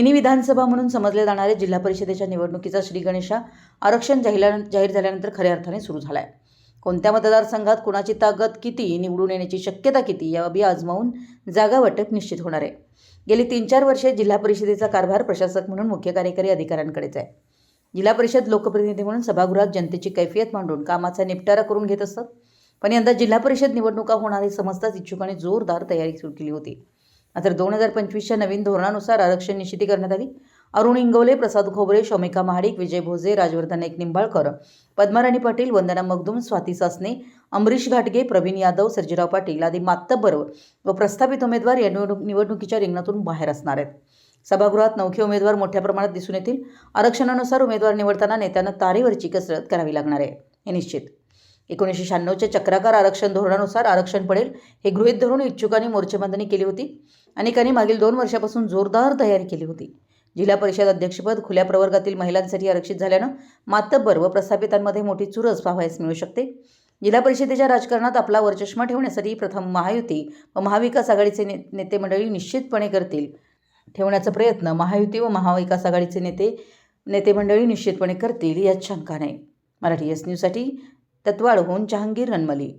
Mini विधानसभा म्हणून समजले जाणारे जिल्हा परिषदेच्या निवडणुकीचा श्रीगणेशा आरक्षण जाहिला जाहीर झाल्यानंतर खऱ्या अर्थाने सुरू झाला आहे कोणत्या मतदारसंघात कुणाची ताकद किती निवडून येण्याची शक्यता किती या बाबी आजमावून जागा वाटप निश्चित होणार आहे. गेली तीन चार वर्षे जिल्हा परिषदेचा कारभार प्रशासक म्हणून मुख्य कार्यकारी अधिकाऱ्यांकडेच आहे. जिल्हा परिषद लोकप्रतिनिधी म्हणून सभागृहात जनतेची कैफियत मांडून कामाचा निपटारा करून घेत असतात पण यंदा जिल्हा परिषद निवडणुका होणारी समजताच इच्छुकांनी जोरदार तयारी सुरू केली होती. मात्र दोन हजार पंचवीसच्या नवीन धोरणानुसार आरक्षण निश्चिती करण्यात आली. अरुण इंगवले प्रसाद खोबरे शौमिका महाडिक विजय भोजे राजवर्धन एक निंबाळकर पद्माराणी पाटील वंदना मगदूम स्वाती सासने अमरीश घाटगे प्रवीण यादव सर्जीराव पाटील आदी मातब्बर व प्रस्थापित उमेदवार या निवडणूक निवडणुकीच्या रिंगणातून बाहेर असणार आहेत. सभागृहात नौखे उमेदवार मोठ्या प्रमाणात दिसून येतील. आरक्षणानुसार उमेदवार निवडताना नेत्यांना तारेवरची कसरत करावी लागणार आहे. हे निश्चित. एकोणीसशे शहाण्णवच्या चक्राकार आरक्षण धोरणानुसार आरक्षण पडेल हे गृहीत धरून इच्छुकांनी मोर्चेबांधणी केली होती. अनेकांनी मागील दोन वर्षापासून जोरदार तयारी केली होती. जिल्हा परिषद अध्यक्षपद खुल्या प्रवर्गातील महिलांसाठी आरक्षित झाल्यानं मातब्बर व प्रस्थापितांमध्ये मोठी चुरस पाहावयास मिळू शकते. जिल्हा परिषदेच्या राजकारणात आपला वरचष्मा ठेवण्यासाठी प्रथम महायुती व महाविकास आघाडीचे ने नेते मंडळी निश्चितपणे करतील. ठेवण्याचा प्रयत्न महायुती व महाविकास आघाडीचे नेते नेते मंडळी निश्चितपणे करतील यात शंका नाही. मराठी एस न्यूजसाठी तत्वाळहून जहांगीर रनमली.